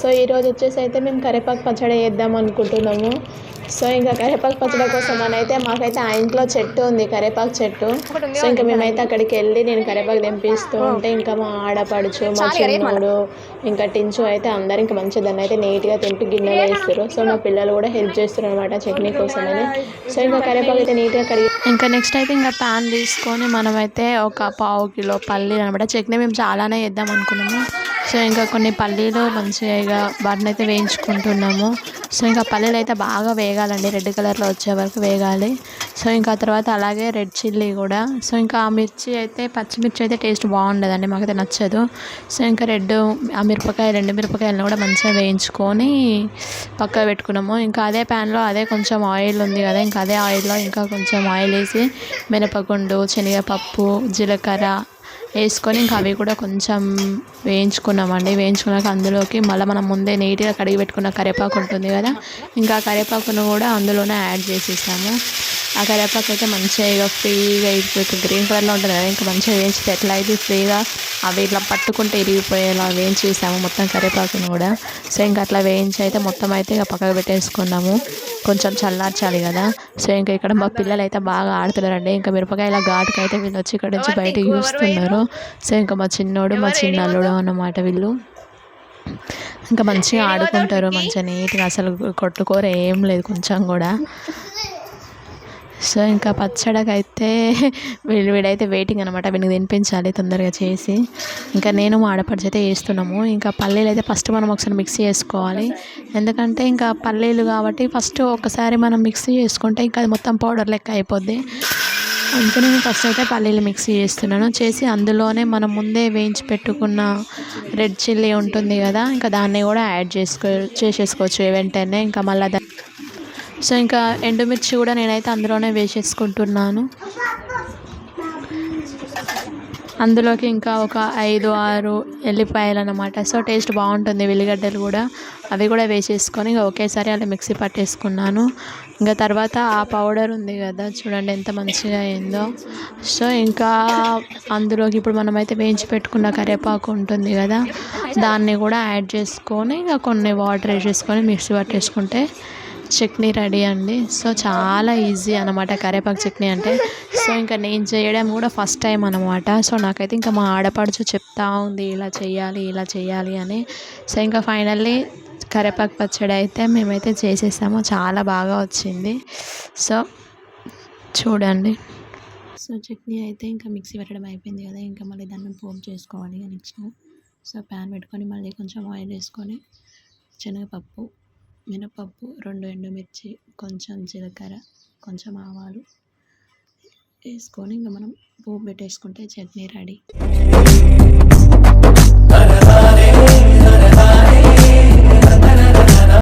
So ఈరోజు వచ్చేసి అయితే మేము కరివేపాకు పచ్చడి చేద్దాం అనుకుంటున్నాము. సో ఇంకా కరివేపాకు పచ్చడి కోసం అని అయితే మాకైతే ఆ ఇంట్లో చెట్టు ఉంది కరివేపాకు చెట్టు. సో ఇంకా మేమైతే అక్కడికి వెళ్ళి నేను కరివేపాకు తెంపిస్తూ ఉంటే ఇంకా మా ఆడపడుచు మా చిన్నోడు ఇంకా టించు అయితే అందరు ఇంకా మంచిగా దాన్ని అయితే నీట్గా తెంపి గిన్నెలో వేస్తారు. సో మా పిల్లలు కూడా హెల్ప్ చేస్తారు అనమాట చట్నీ కోసమని సో ఇంకా కరివేపాకు అయితే నీట్గా కడిగి ఇంకా నెక్స్ట్ అయితే ఇంకా ప్యాన్ తీసుకొని మనమైతే ఒక పావు కిలో పల్లీలు అనమాట చట్నీ మేము చాలానే వేద్దాం అనుకున్నాము. సో ఇంకా కొన్ని పల్లీలు మంచిగా ఇక వాటిని అయితే వేయించుకుంటున్నాము. సో ఇంకా పల్లీలు అయితే బాగా వేగాలండి. రెడ్ కలర్లో వచ్చే వరకు వేగాలి. సో ఇంకా తర్వాత అలాగే రెడ్ చిల్లీ కూడా. సో ఇంకా ఆ మిర్చి అయితే పచ్చిమిర్చి అయితే టేస్ట్ బాగుండదండి మాకైతే నచ్చదు. సో ఇంకా రెడ్ ఆ మిరపకాయ రెండు మిరపకాయలను కూడా మంచిగా వేయించుకొని పక్క పెట్టుకున్నాము. ఇంకా అదే ప్యాన్లో అదే కొంచెం ఆయిల్ ఉంది కదా ఇంకా అదే ఆయిల్లో ఇంకా కొంచెం ఆయిల్ వేసి మినపగుండు శనగపప్పు జీలకర్ర వేసుకొని ఇంకా అవి కూడా కొంచెం వేయించుకున్నామండి. వేయించుకున్నాక అందులోకి మళ్ళీ మనం ముందే నీట్గా కడిగి పెట్టుకున్న కరివేపాకు ఉంటుంది కదా ఇంకా కరివేపాకును కూడా అందులోనే యాడ్ చేసేసాము. ఆ కరివేపాకు అయితే మంచిగా ఇక ఫ్రీగా ఇప్పుడు గ్రీన్ కలర్లో ఉంటుంది కదా ఇంకా మంచిగా వేయించితే ఎట్లా అయితే ఫ్రీగా? అవి ఇట్లా పట్టుకుంటే ఇరిగిపోయేలా వేయించేసాము మొత్తం కరివేపాకును కూడా. సో ఇంకా అట్లా వేయించి అయితే మొత్తం అయితే ఇక పక్కకు పెట్టేసుకున్నాము. కొంచెం చల్లార్చాలి కదా. సో ఇంకా ఇక్కడ మా పిల్లలు అయితే బాగా ఆడుతున్నారండి. ఇంకా మిరపకాయల ఘాటుకి అయితే వీళ్ళు వచ్చి ఇక్కడ నుంచి బయటకు చూస్తున్నారు. సో ఇంకా మా చిన్నోడు మా చిన్న అల్లుడు అన్నమాట వీళ్ళు. ఇంకా మంచిగా ఆడుకుంటారు మంచిగా నీట్గా అసలు కొట్టుకోరు ఏం లేదు కొంచెం కూడా. సో ఇంకా పచ్చడికైతే వీడు వీడైతే వెయిటింగ్ అనమాట వీడికి తినిపించాలి తొందరగా చేసి. ఇంకా నేను మా ఆడపడిచి అయితే వేస్తున్నాము ఇంకా పల్లీలు అయితే ఫస్ట్ మనం ఒకసారి మిక్సీ చేసుకోవాలి. ఎందుకంటే ఇంకా పల్లీలు కాబట్టి ఫస్ట్ ఒకసారి మనం మిక్సీ చేసుకుంటే ఇంకా అది మొత్తం పౌడర్ లెక్క అయిపోద్ది. అందుకే నేను ఫస్ట్ అయితే పల్లీలు మిక్సీ చేస్తున్నాను. చేసి అందులోనే మనం ముందే వేయించి పెట్టుకున్న రెడ్ చిల్లీ ఉంటుంది కదా ఇంకా దాన్ని కూడా యాడ్ చేసుకో చేసేసుకోవచ్చు. వెంటనే ఇంకా మళ్ళీ సో ఇంకా ఎండుమిర్చి కూడా నేనైతే అందులోనే వేసేసుకుంటున్నాను. అందులోకి ఇంకా ఒక ఐదు ఆరు ఎల్లిపాయలు అన్నమాట. సో టేస్ట్ బాగుంటుంది వెల్లిగడ్డలు కూడా. అవి కూడా వేసేసుకొని ఇంకా ఒకేసారి అలా మిక్సీ పట్టేసుకున్నాను. ఇంకా తర్వాత ఆ పౌడర్ ఉంది కదా చూడండి ఎంత మంచిగా అయిందో. సో ఇంకా అందులోకి ఇప్పుడు మనమైతే వేయించి పెట్టుకున్న కరివేపాకు ఉంటుంది కదా దాన్ని కూడా యాడ్ చేసుకొని ఇంకా కొన్ని వాటర్ వేసేసుకొని మిక్సీ పట్టేసుకుంటే చట్నీ రెడీ అండి. సో చాలా ఈజీ అనమాట కరివేపాకు చట్నీ అంటే. సో ఇంకా నేను చేయడం కూడా ఫస్ట్ టైం అనమాట సో నాకైతే ఇంకా మా ఆడపడుచు చెప్తా ఉంది ఇలా చేయాలి ఇలా చేయాలి అని. సో ఇంకా ఫైనల్లీ కరేపాకు పచ్చడి అయితే మేమైతే చేసేసాము. చాలా బాగా వచ్చింది. సో చూడండి. సో చట్నీ అయితే ఇంకా మిక్సీ పెట్టడం అయిపోయింది కదా. ఇంకా మళ్ళీ దాన్ని పోపు చేసుకోవాలి నెక్స్ట్ సో ప్యాన్ పెట్టుకొని మళ్ళీ కొంచెం ఆయిల్ వేసుకొని శనగపప్పు మినపప్పు రెండు ఎండుమిర్చి కొంచెం జీలకర్ర కొంచెం ఆవాలు వేసుకొని ఇంకా మనం పోపు పెట్టేసుకుంటే చట్నీ రెడీ.